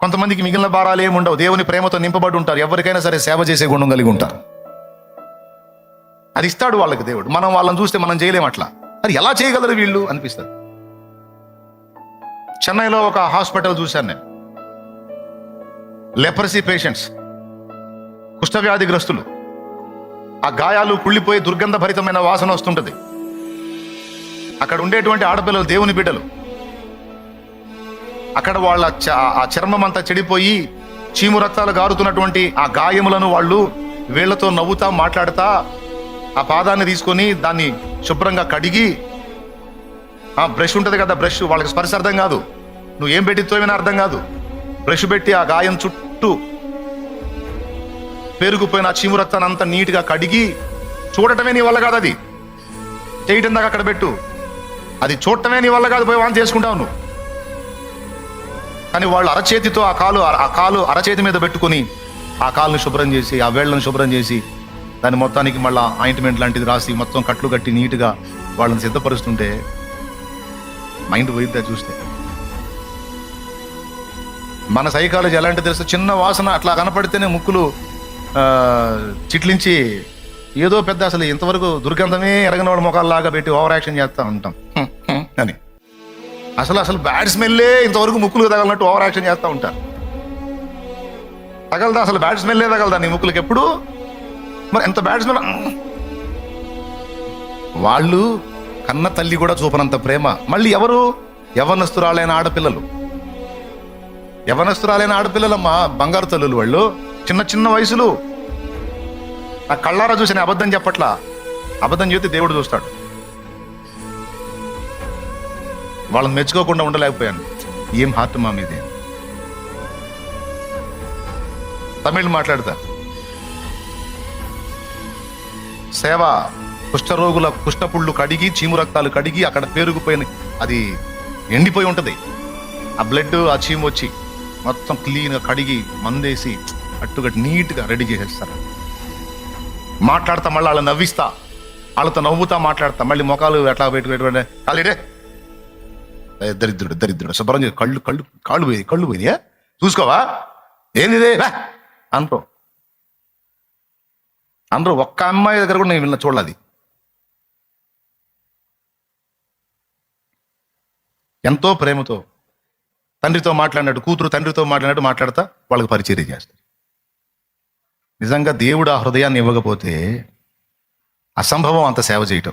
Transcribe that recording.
కొంతమందికి మిగిలిన భారాలు ఏమి ఉండవు. దేవుని ప్రేమతో నింపబడి ఉంటారు. ఎవరికైనా సరే సేవ చేసే గుణం కలిగి ఉంటారు. అది ఇస్తాడు వాళ్ళకి దేవుడు. మనం వాళ్ళని చూస్తే మనం చేయలేం అట్లా. అది ఎలా చేయగలరు వీళ్ళు? అనిపిస్తారు చెన్నైలో ఒక హాస్పిటల్ చూశాను నేను. లెపరసీ పేషెంట్స్ కుష్ఠవ్యాధిగ్రస్తులు. ఆ గాయాలు కుళ్ళిపోయి దుర్గంధభరితమైన వాసన వస్తుంటది. అక్కడ ఉండేటువంటి ఆడపిల్లలు దేవుని బిడ్డలు. అక్కడ వాళ్ళ ఆ చర్మం అంతా చెడిపోయి చీము రక్తాలు గారుతున్నటువంటి ఆ గాయములను వాళ్ళు వీళ్ళతో నవ్వుతా మాట్లాడుతా ఆ పాదాన్ని తీసుకొని దాన్ని శుభ్రంగా కడిగి ఆ బ్రష్ ఉంటుంది కదా బ్రష్ వాళ్ళకి స్పర్శ అర్థం కాదు. నువ్వు ఏం పెట్టి అర్థం కాదు. బ్రష్ పెట్టి ఆ గాయం చుట్టూ పేరుకుపోయిన ఆ చీము రక్తాన్ని అంతా నీట్గా కడిగి చూడటమే నీ వల్ల కాదు అది. చేయటం దాకా అక్కడ పెట్టు. అది చూడటమే నీ వల్ల కాదు పోయి వాన్ చేసుకుంటావు నువ్వు. కానీ వాళ్ళు అరచేతితో ఆ కాలు ఆ కాలు అరచేతి మీద పెట్టుకొని ఆ కాలుని శుభ్రం చేసి ఆ వేళ్ళను శుభ్రం చేసి దాని మొత్తానికి మళ్ళీ ఆయింట్మెంట్ లాంటిది రాసి మొత్తం కట్లు కట్టి నీట్గా వాళ్ళని సిద్ధపరుస్తుంటే మైండ్ పోయిద్దా చూస్తే. మన సైకాలజీ ఎలాంటి తెలుసు? చిన్న వాసన అట్లా కనపడితేనే ముక్కులు చిట్లించి ఏదో పెద్ద అసలు ఇంతవరకు దుర్గంధమే ఎరగని వాళ్ళ ముఖాల్లాగా పెట్టి ఓవర్ యాక్షన్ చేస్తా ఉంటాం. అని. అసలు అసలు బ్యాడ్ స్మెల్లే ఇంతవరకు ముక్కులు తగలనట్టు ఓవర్ యాక్షన్ చేస్తూ ఉంటారు తగలదా? అసలు బ్యాడ్ స్మెల్లే తగలదా నీ ముక్కులకి ఎప్పుడు? మరి ఎంత బ్యాడ్ స్మెల్? వాళ్ళు కన్న తల్లి కూడా చూపనంత ప్రేమ. మళ్ళీ ఎవరు? యవనస్తురాలైన ఆడపిల్లలు. యవనస్తురాలైన ఆడపిల్లలమ్మా బంగారు తల్లులు వాళ్ళు. చిన్న చిన్న వయసులు. నా కళ్ళారా చూసిన అబద్ధం చెప్పట్లా? అబద్ధం చెప్తే దేవుడు చూస్తాడు. వాళ్ళని మెచ్చుకోకుండా ఉండలేకపోయాను. ఏం హార్ట్ మా మీది? తమిళ్ మాట్లాడతా. సేవ కుష్ఠరోగుల కుష్ఠపుళ్ళు కడిగి చీము రక్తాలు కడిగి అక్కడ పేరుకుపోయిన అది ఎండిపోయి ఉంటది. ఆ బ్లడ్ ఆ చీము వచ్చి మొత్తం క్లీన్గా కడిగి మందేసి అట్టుగట్టి నీట్గా రెడీ చేసేస్తారు. మాట్లాడతా మళ్ళీ వాళ్ళని నవ్విస్తా. వాళ్ళతో నవ్వుతా మాట్లాడతా. మళ్ళీ మొఖాలు ఎట్లా పెట్టి పెట్టుకుంటే కాలిడే దరిద్రుడు దరిద్రుడు. శుభ్రం చేసి కళ్ళు కళ్ళు కాళ్ళు పోయి కళ్ళు పోయినాయా? చూసుకోవా? ఏంది ఇదే అనరు ఒక్క అమ్మాయి దగ్గర కూడా నేను విన్న చూడాలి ఎంతో ప్రేమతో తండ్రితో మాట్లాడినట్టు కూతురు తండ్రితో మాట్లాడినట్టు మాట్లాడతా వాళ్ళకి పరిచర్య చేస్తారు. నిజంగా దేవుడు ఆ హృదయాన్ని ఇవ్వకపోతే అసంభవం అంత సేవ చేయటం.